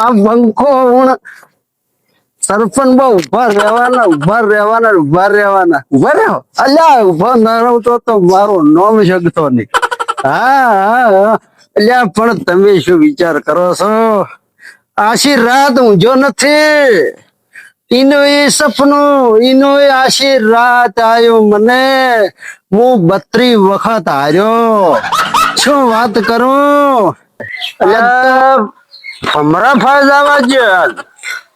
આ બંકો હું સરપંચ બહુ ઊભા રહેવાના ઊભા રહેવાના ઊભા રહેવાના. ઊભા રહ્યો અલ્યા ઊભા ના રહું તો મારો નોમ શકતો નહીં. હા. અલ્યા પણ તમે શું વિચાર કરો છો? આશી રાત ઊંઝો નથી. ઈનો એ સપનું ઈનો એ આશીર્વાદ આયો મને. હું બત્રી વખત હાર્યો. શું વાત કરું? અલ્યા હમણાં ફાયદા છે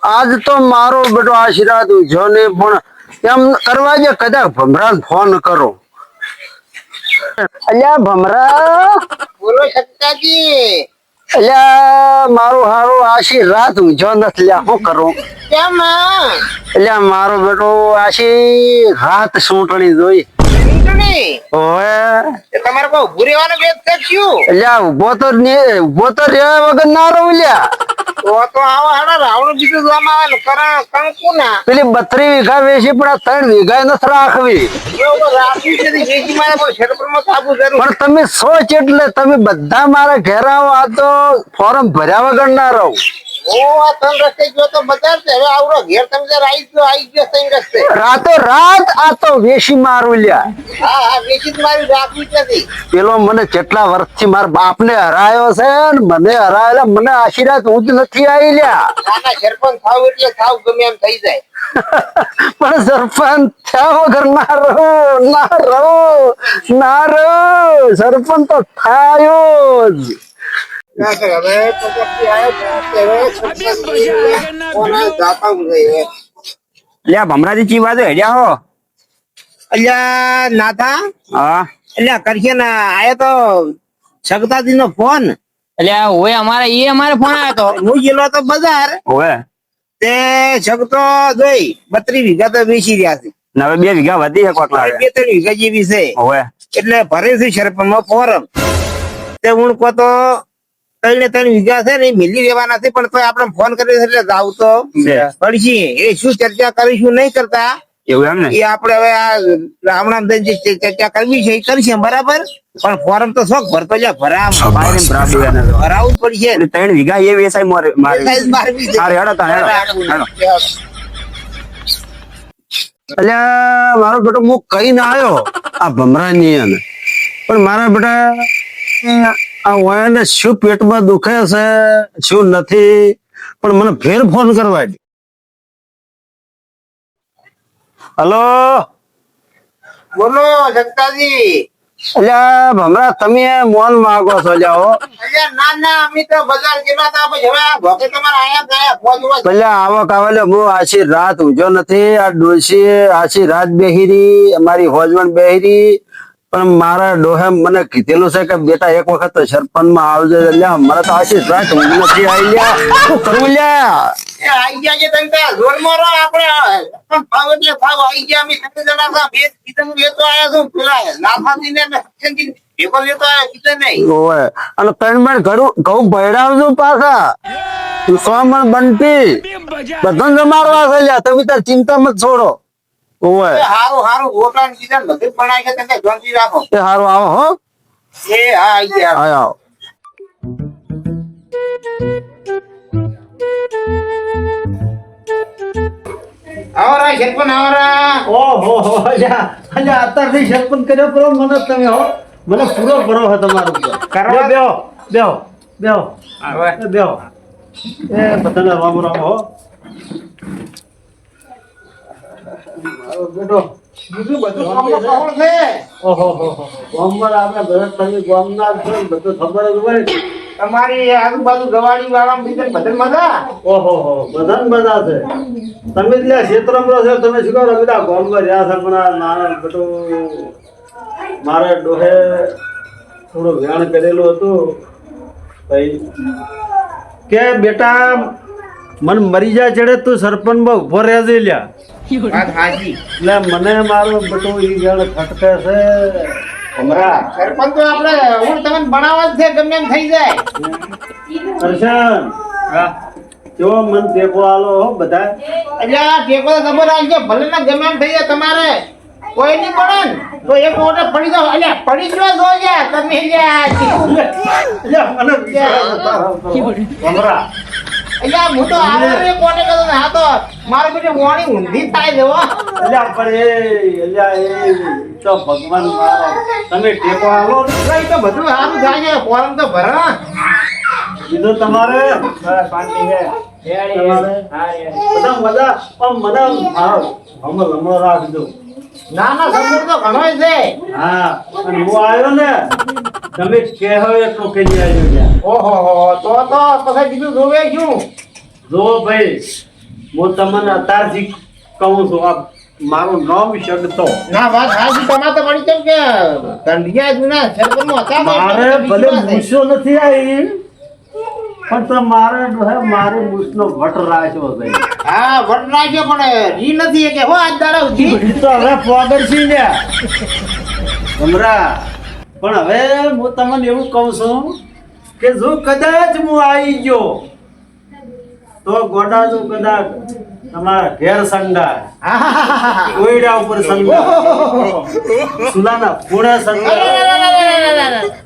આજ તો મારો બેટો આશીર્વાદ ઉજો ને પણ એમ કરવા જે કદાચ ભમરા ફોન કરો. અલ્યા ભમરા. બોલો સત્તાજી. અલ્યા મારું હારું આશીર્વાદ ઊંઝો નથી લ્યા શું કરું? કેમ એટલે મારો બેટો આશી રાત સૂંટણી જોઈ. તમારે ઉભું રહેવાનું એટલે ઊભો તો ઊભો તો રહ્યા વગર ના રહું લ્યા. તો તો રાવણ બીજું જોવામાં આવે ને કરણ ના પેલી બત્રી વીઘા વેચી પણ આ ત્રણ વીઘા નથી રાખવી. પણ તમે સોચ એટલે તમે બધા મારા ઘેર આવો આ તો ફોર્મ ભર્યા વગર ના રહું. હું આ ત્રણ રસ્તે ગયો તો બજાર છે હવે આવડો ઘેર તમે જરા આવી ગયો આવી ગયો ત્રણ રસ્તે. રાતો રાત આ તો વેચી મારું લ્યા. હા હા વેચી જ મારી રાખવી નથી. પેલો મને કેટલા વર્ષથી મારા બાપને હરાયો છે ને મને હરાયેલા મને આશીર્વાદ હું જ નથી આવી લ્યા. નાના સરપંચ થાવ એટલે થાવ ગમે એમ થઈ જાય. પણ સરપંચ થયા વગર ના રહો ના રહો ના રહો. સરપંચ તો થાયો જ. ભમરાજી ચી વાત હેડ્યા હો. અલ્યા નાથા? હા. અલ્યા કરશે ને આયો તો સગતાજી નો ફોન. અલ્યા હોય અમારે એ અમારે ફોન આવ્યો હું ગયેલો તો બજાર. હોય તે સગતો જોઈ બત્રીસ વીઘા તો વેચી રહ્યા છે. નવે હવે બે વીઘા વધી છે કોટલા બે ત્રણ વીઘા જેવી છે. એટલે ભરે છે સરપંચમાં ફોરમ. તે હું કહો તો ત્રણ ને ત્રણ વીઘા છે ને એ મિલી રહેવાના છે પણ આપણે ફોન કરીએ એટલે જાવ તો. પડશે એ શું ચર્ચા કરીશું નહીં કરતા? એવું એમ ને? એ આપણે હવે આ રામણામ જે ચર્ચા કરવી છે એ કરશે બરાબર? પણ ફોરમ તો શોખ ભરતો બાયરે ને ભરાવી જ પડશે. ત્રણ વીઘા એ વેસાય મારે અલ્યા મારો બેટો હું કઈ ના આવ્યો આ ભમરાની ની પણ મારા બેટા આ ઓયાને શું પેટમાં દુખે છે શું નથી? પણ મને ફેર ફોન કરવા દે. હલો? બોલો જગતાજી. અલ્યા ભમરા તમે મોન માગો છો જાઓ અલ્યા ના ના અમે તો બજાર ગયેલા હતા પછી હવે આ તમારા આયા ગયા ફોન પેલા આવક આવેલો હું આછી રાત ઉજો નથી આ ડોસી આછી રાત બેહીરી અમારી હોજવણ બેહીરી પણ મારા ડોહે મને કીધેલું છે કે બેટા એક વખત સરપંચમાં આવજો લ્યા મને તો આશીષ રાખ હું નથી આવી લ્યા. શું કરવું લ્યા? ગયા છે તમે આપણે. એટલે ફાવ આઈ ગયા અમે તમે જણા હતા બે કીધું લેતો આયા છું. પેલા નાથાજી ને ને લેતો આયા કીધું નહીં. ઓય. અને ત્રણ મિનિટ ઘરું ઘઉં ભયડાવજો પાછા. સોમણ બંટી. બધાને જમાડવા છે લ્યા. તમે તાર ચિંતા મત છોડો. ઓય એ હારું હારું ગોટા ને કીધા ને બધું બનાવી છે તમે જોનથી રાખો. એ હારું આવો હો. એ હા આઈ ગયા. આવો આવો. આવરા સરપંચ આવરા. ઓહો હો અલ્યા અલ્યા અત્યારથી સરપંચ કર્યો કરો મને તમે હો. મને પૂરો કરો હે તમારો ઉપર. કરવા- બેહો બેહો બેહો. એ બેહો. એ બધાને રામ રામ હો. તમે મારે ડોહે થોડું વ્યાણ કરેલું હતું ભાઈ કે બેટા, મન મરી જાય ચડે તું સરપંચમાં ઊભો રહેજે લ્યા. વાત હાજી એટલે મને મારું બધું ઈ જણ ખટકે છે હમણાં સરપંચ તો આપણે હું તમને બનાવવા જ છે ગમે એમ થઈ જાય દર્શન મન ટેકો આલો હો બધા એટલે આ ટેકો તો આવજો ભલે ને ગમે એમ થઈ જાય તમારે કોઈ નહીં પડે ને તો એક મોટે પડી જાવ અલ્યા પડી ગયો જો યાર તમે અલ્યા હું તો કોને કહેતો ને તો મારે બેટી વાણી ઊંધી થાય છે હો. અલ્યા, પણ એ, અલ્યા, એ તો ભગવાન મારો. તમે ટેકો આલો. તો બધું સારું થાય છે ફોરમ તો ભરા. બીજું તમારે? તમારે? બધા મજા? પણ મને મારો હમો લમણો રાખજો. ના ના તો ઘણો છે. હા અને હું આવ્યો ને તમે કહેવો એટલું કરી આવ્યો. ઓહો હો તો તો પછી બીજું જોવે શું? જો ભાઈ હું તમને અત્યારથી કહું છું આ મારું નામ શબ્દો ના વાત સાચી તમારે તો મળી કેમ કે કંડિયા જૂના સરપંચમાં હતા મારે ભલે વિશ્વાસ નથી આવી પણ તો મારે મારે મૂછનો વટ રાખ્યો ભાઈ હા વટ રાખ્યો પણ ઈ નથી કે હો આજ દાડા તો હવે પોગરસી ને ગમરા પણ હવે હું તમને એવું કહું છું કે જો કદાચ હું આવી ગયો, તો ગોડા જો કદાચ તમારા ઘેર સંડા. કોયડા ઉપર સંડા સુલાના પૂણે સંડા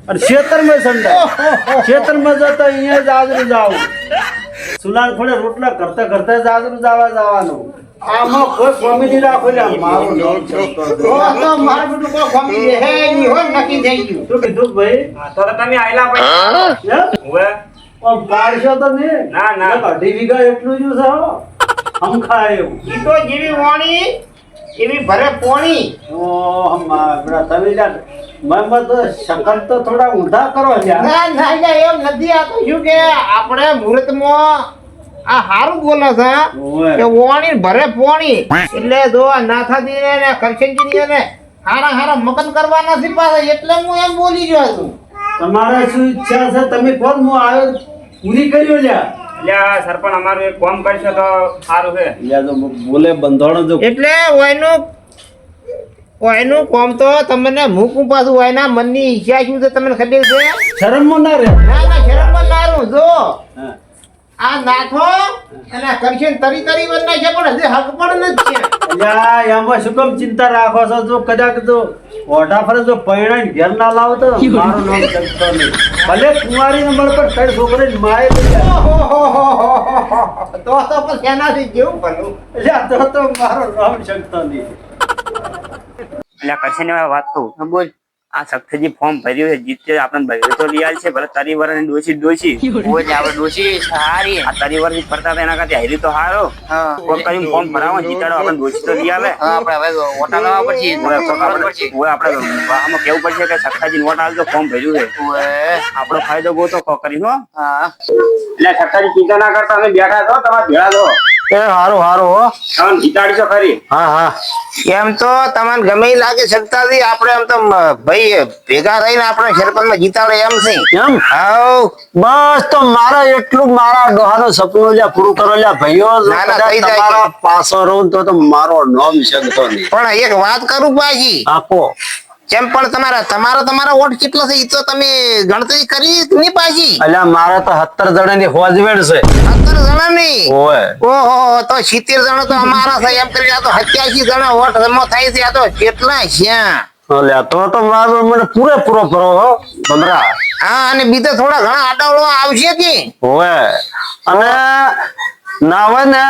અને ખેતરમાં સંડા ખેતરમાં જતા અહીંયા જ આજરું જાવ સુલાન થોડે રોટલા કરતા કરતા જ આજરું જવા જવાનું. આમાં કોઈ કોમેડી રાખો લ્યા મારું નામ તો તો મારું બધું કોઈ ગમી હે ની હો નક્કી થઈ ગયું. શું કીધું ભાઈ? તો તો તમે આયલા પછી. હવે? પણ પાડશો તો નહીં ના, ના. અઢી વીઘા એટલું જ છે હમખા એવું. ઈ તો જેવી વાણી એવી ભરે પોણી. ઓહ, મા- બડા તમે મહેમદ તો થોડા ઊંધા કરો લ્યા. ના ના ના, એમ નથી આ તો શું કે આપણે મુહૂર્તમાં આ હારું બોલે છે કે વાણી ભરે પોણી. એટલે જો આ નાથાજી ને કરશનજી ને હારા હારા મકન કરવા નથી પાછા એટલે હું એમ બોલી ગયો છું. તમારે શું ઈચ્છા છે? તમે કોણ? હું આવ્યો પૂરી કર્યો લ્યા. એટલે સરપંચ અમારું એક કામ કરશે તો સારું છે. લ્યા તો બોલે બંધાણો જો એટલે ઓયનું ઓયનું કોમ તો તમને મૂકું પાછું ઓયના મનની ઈચ્છા શું છે તમને ખબર છે? શરમમાં ના રહે. ના ના શરમમાં નારું જો. હા. આ નાથો અને કરશન તરી તરી બનના છે પણ હજી હક પણ નથી યા અલ્યા, શું કેમ ચિંતા રાખો છો? જો કદાચ જો ઓઢા ફરે જો પૈણા ઘેર ના લાવો તો મારું નામ ચલતો નહીં. ભલે કુંવારી ને પર કઈ છોકરે માએ તો. તો તો પછી એનાથી કેવું ભલું? એટલે તો તો મારું નામ જગતો નહીં. એટલે કરશે ને વાત કહું? બોલ. આ સખ્તજી ફોર્મ ભર્યું છે જીતે આપણને ભર્યું તો લઈ છે ભલે તારી વરની ડોસી ડોસી ઓય આપણે ડોસી સારી. આ તારી વરની ફરતા હતા એના કરતા હારી તો હારો. કોણ કોક કરીને ફોર્મ ભરાવો જીતાડો આપણે ડોસી તો લઈ આપણે હવે ઓટા લાવવા પડશે. ઓય આપણે આમાં કેવું પડશે કે સખ્તાજી નોટ તો ફોર્મ ભર્યું છે. ઓય. આપણો ફાયદો ગોતો કો કરી હો. હા. એટલે સખ્તાજી ચિંતા ના કરતા અમે બેઠા છો તમારે ભેળા છો. એ હારું હારું હો. તમે જીતાડીશો ખરી. હા હા. એમ તો તમને ગમે ઈ લાગે શકતાથી આપણે એમ તો ભાઈ ભેગા રહીને આપણે સરપંચમાં જીતાડે એમ છે. એમ? હાઉ. બસ તો મારે એટલું મારા ડોહાનું સપનું લ્યા પૂરું કરો લ્યા ભાઈઓ. જો ના, ના, કદાચ થઈ જાય. તમારા પાસો રહું તો તો મારો નામ શકતો નહીં. પણ એક વાત કરું પાછી. આપો કેમ પણ તમારા તમારા તમારા વોટ કેટલો છે? એ તો તમે ગણતરી કરી નહીં પાછી. અલ્યા મારા તો સત્તર જણાની હોજવેડ છે. સત્તર જણા ની ઓય. ઓહો તો સિત્તેર જણા તો અમારા છે. એમ કરી આ તો સત્યાસી જણા વોટ જમા થાય છે. આ તો કેટલા છે? અલ્યા તો તો મારો મને પૂરેપૂરો ભરો હો ભમરા. હા અને બીજા થોડા ઘણા આડાવડો આવશે કે? ઓય. અને ના ને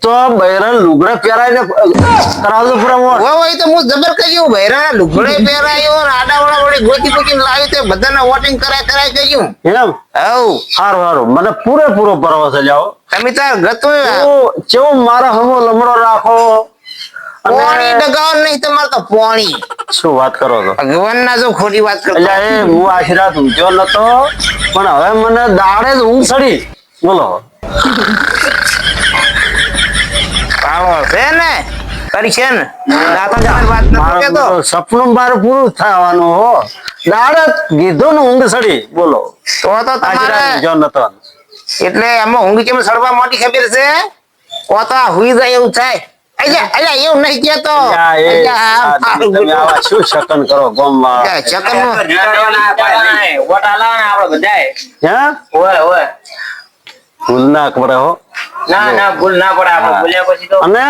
તો બૈરન લુગડા પહેરાય ને પૂરા મોટ હોય હોય તો હું જબર કહ્યું ભૈરા લુગડે પહેરાયો આડા આડાવડા વડે ગોતી ગોતી લાવી તે બધાને વોટિંગ કરાય કરાય કહ્યું એમ? હાઉ. સારું સારું મને પૂરેપૂરો પરવો છે જાઓ તમે તાર ગતો ચેવો મારો હમો લમડો રાખો. પોણી ડગાવ નહીં તમારે તો પોણી. શું વાત કરો છો? ભગવાન ના જો ખોટી વાત કરો એટલે એ હું આશીર્વાદ ઊંચો નતો પણ હવે મને દાડે જ ઊંઘ ચડી. બોલો. પાવો છે ને? કરી ને? વાત નથી મારું કેતો તો. સપનું મારું પૂરું થવાનું હો. દાડે કીધું ને ઊંઘ ચડી બોલો. તો તો તમારે આશીર્વાદ નતો એટલે એમાં ઊંઘ કેમ સડવા મોટી ખબર છે? કોતા હુઈ જાય એવું થાય. અલ્યા અલ્યા એવું નહીં કેતો તમે આવા શું શકન કરો ગામમાં? આપણે બધાય. હે? ઓય ઓય. ભૂલ ના પડે હો. ના ના ભૂલ ના પડે. આપણે. બોલ્યા પછી તો અને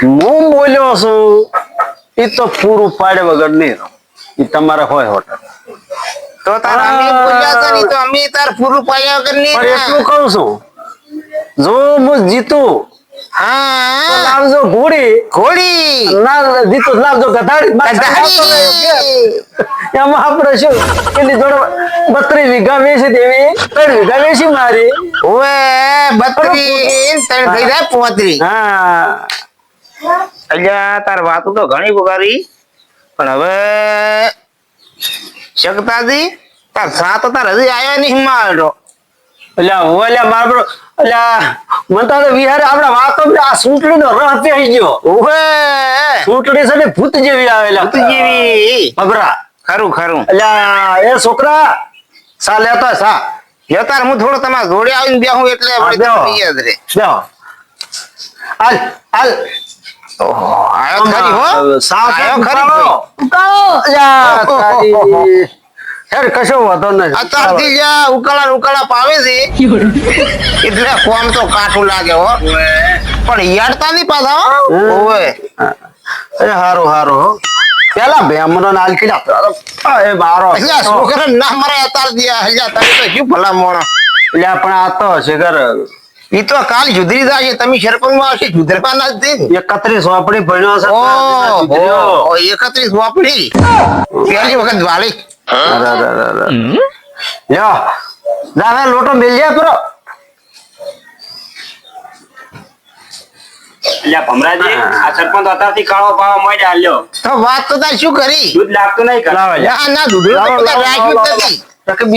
હું બોલ્યો છું એ તો પૂરું પાડે વગર નહીં એ તમારે હોય હોટલ. તો તારા અમે બોલ્યા છે તો અમે તાર પૂરું પાડ્યા વગર નહીં પણ એટલું કહું છું જો હું જીતું લાવજો ઘોડી. ઘોડી. ના જીતું તો લાવજો ગધાડી. એમાં આપણે શું? એની જોડે બત્રીસ વીઘા વેચી દેવી? ત્રણ વીઘા વેચી મારી. ઓવે બત્રીસ ત્રણ જાય પોત્રીસ. હા. અલ્યા તાર વાતો તો ઘણી બગાડી. પણ હવે શકતાજી તાર સાત તાર હજી આવ્યો નહીં મારો એટલે હું એટલે માર મને તો વિહારે વાતો બી આ સૂંટણીનો રસ થઈ ગયો. ઓવે સૂંટણી છે ને ભૂત જેવી આવેલા. ભૂત જેવી ભભરા ખરું ખરું. એટલે એ છોકરા સા લેતા સા. લેતા હું થોડો તમારા જોડે આવીને બેહું એટલે યાદ રહે. હાલ હાલ. ઓહો આયો ખરી હો. સા આયો ખરી ઉકાળો. ઉકાળો. હેડ કશો વાંધો નહીં અત્યારથી જ ઉકાળા ઉકાળા પાવે છે એટલે કોમ તો કાઠું લાગે હો. પણ યાડતા નહીં પાછા ઓવે. એ હારું હારું હો. પેલા ભેમરો નાલ કીધા એ મારો. છોકરા ના મરે અતાર દિયા હજા તમે તો શું ભલા મોણો એટલે પણ આ તો શિખર ઈ તો કાલ સુધરી જાય તમે શરપંગમાં આવશે સુધરવા ના જ દે એકત્રીસ વાપડી ભણ્યો છે એકત્રીસ વાપડી પહેલી વખત અરે. લ્યો. દાદા લોટો મેલ જાય પરો એટલે ભમરાજી આ સરપંચ અત્યારથી કાળો પાવા માંડ્યા લ્યો. તો વાત તો તાર શું કરી? દૂધ લાગતું નહીં કરાવે. ના ના દૂધનું તો લાવો,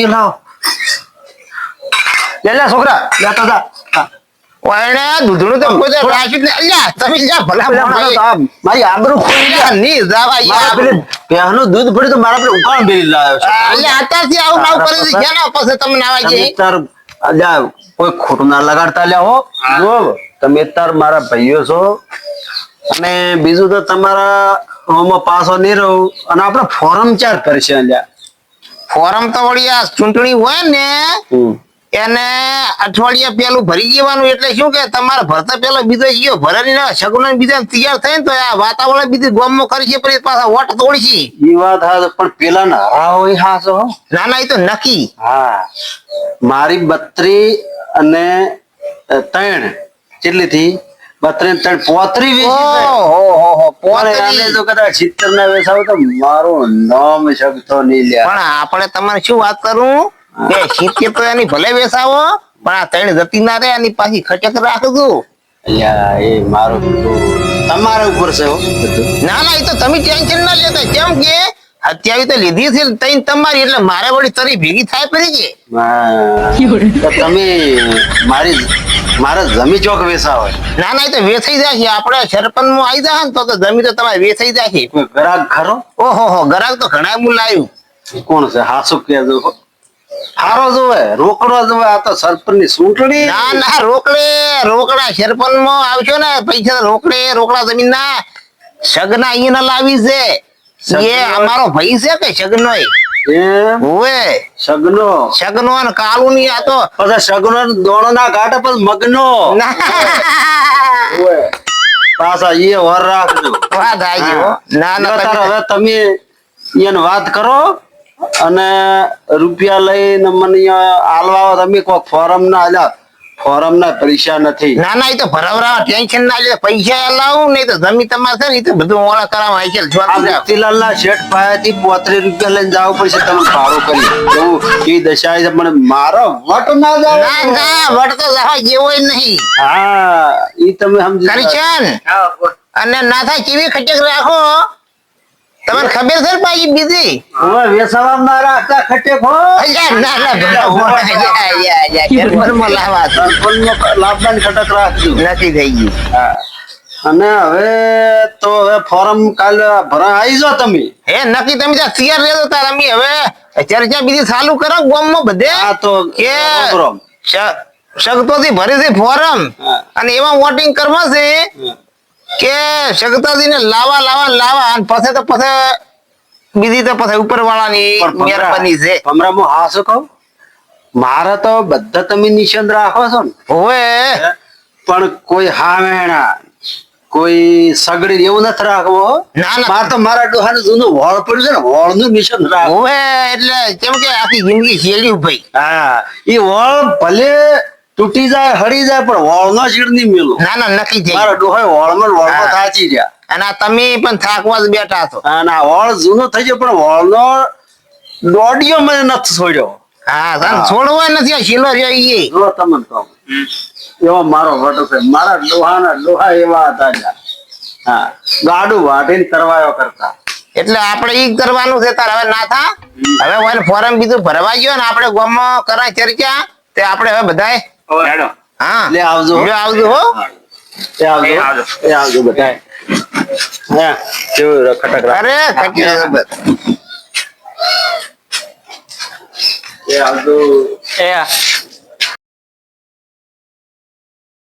લાવો, લે લે છોકરા. લેતા જા હા. ઓયણે દૂધનું તો કોઈ અલ્યા તમે જા ભલા મારી આબરૂ ની જાવા યાર. પેલી દૂધ પડ્યું તો મારા લાવ્યો છે. અલ્યા, અત્યારથી આવું નાવું કરી દીધું. ક્યાં પછી તમને તમે જઈએ? તાર અલ્યા કોઈ ખોટું ના લગાડતા લ્યા હો જો તમે તાર મારા ભાઈઓ છો અને બીજું તો તમારા હોમાં પાસો નહીં રહું અને આપણે ફોરમ ચાર કરશે અલ્યા ફોરમ તો વળી આ ચૂંટણી હોય ને. એને અઠવાડિયા પેલું ભરી દેવાનું એટલે શું કે તમારે ભરતા પેલો બીજો ગયો ભરાની ના સગુન બીજા તૈયાર ને તો આ વાતાવરણ બીજી ગોમમાં છે પછી પાછા વોટ તોડી છે એ વાત હા પણ પેલા ના હાસો હો. ના ના એ તો નક્કી. હા. મારી બત્રી અને ત્રણ કેટલી થી બત્રી ત્રણ પોત્રી છે. પણ આને કદાચ સિત્તેર ના વેચાવ તો મારું નામ શકતો નહીં પણ આપણે તમારે શું વાત કરું? કે સિત્તેર તો એની ભલે બેસાવો પણ આ ત્રણ જતી ના રે એની પાછી ખટક રાખજો. અલ્યા એ મારો તમારા ઉપર છે હો. ના ના એ તો તમે ટેન્શન ના લેતા. કેમ કે અત્યારે તો લીધી છે તઈ તમારી એટલે મારે વળી તરી ભેગી થાય પડી કે તમે મારી મારા જમી ચોક વેચાવો ના ના એ તો વેચાઈ જાય છે આપણે સરપંચમાં આવી જાય ને તો તો જમીન તો તમારે વેચાઈ જાય છે ગ્રાહક ખરો? ઓહો હો ગ્રાહક તો ઘણા હું લાવ્યું કોણ છે? હાસુ કેજો હો. હારો જોવે રોકડો જોવે આ તો સરપંચની ચૂંટણી. ના ના રોકડે રોકડા સરપંચ આવશો ને પૈસા રોકડે રોકડા જમીન ના. સગના અહીંયા લાવી છે. એ? અમારો ભાઈ છે કે સગનો એમ? સગનો? સગનો અને કાલુ ની આ તો પછી સગનો દોણો ના ઘાટે પછી મગનો? પાછા એ વર રાખજો. વાત આવી ના ના હવે તમે એને વાત કરો. અને રૂપિયા લઈને મને અહીંયા આલવા તમે કોઈ ફોરમ ના આલ્યા. ફોરમ ના પૈસા નથી. ના ના એ તો ભરાવરા ટેન્શન ના લે. પૈસા લાવું નહીં તો જમી તમારે છે ને એ તો બધું ઓળા કરાવવા આવી છે. આ મોતીલાલ ના શેઠ પાસેથી પોત્રીસ રૂપિયા લઈને જવું પડશે તમે ભાડું કરી એવું એ દશા છે પણ મારો વટ ના ના ના વટ તો જવા જેવો નહીં. હા એ તમે સમજી કરશન અને ના થાય કેવી ખટક રાખો? તમને ખબર છે પાછી બીજી હવે વેસાવા ખટે ખો અલ્યા, ના ના ઘરમાં ખટક રાખજો નથી થઈ હા. અને હવે તો હવે ફોરમ કાલ ભરા આવી જાઓ તમે હે નક્કી તમે ત્યાં તૈયાર રહેજો તાર અમે હવે ચર્ચા બીજી ચાલુ કરો ગામમાં બધે હા તો કે. શક્તોથી ભરી છે ફોરમ અને એમાં વોટિંગ કરવા છે હા. કે શક્તાજીને લાવા લાવા લાવા અને પછી તો પછી બીજી તો પછી ઉપર વાળાની મહેરબાની છે. ભમરા હું હા શું કહું? મારા તો બધા તમે નિશાન રાખો છો ને. હોય પણ કોઈ હાવેણા કોઈ સગડી એવું નથી રાખવો ના, ના. મારે તો મારા ડોહાનું જૂનું વળ પડ્યું છે ને વળનું મિશન રાખવું એટલે કેમ કે આખી જિંદગી શેલ્યું ભાઈ હા એ વળ ભલે તૂટી જાય હળી જાય પણ વળનો શીર નહીં મેલો. ના ના નક્કી થઈ મારો ડોહાએ વળમાં ને વળમાં થાચી રહ્યા. અને તમે પણ થાકવા જ બેઠા છો. અને વળ જૂનો થઈ ગયો પણ વળનો દોડિયો મને નથી છોડ્યો. હા સાહેબ, છોડવા નથી આ શીલો રહ્યો ઈ જો તમને કહું. એવો મારો વટો છે. મારા ડોહાના ડોહા એવા હતા હા ગાડું વાટીને કરવાયો કરતા. એટલે આપણે ઈ કરવાનું છે તાર હવે ના થા. હવે ફોરમ બીજું ભરવા ગયો ને આપણે ગામમાં કરા ચર્ચા તે આપણે હવે બધાય હા. લે આવજો. લ્યો આવજો હો. એ આવજો. એ આવજો. બધાય. હા કેવું ખટક અરે જબર. એ આવજો. એ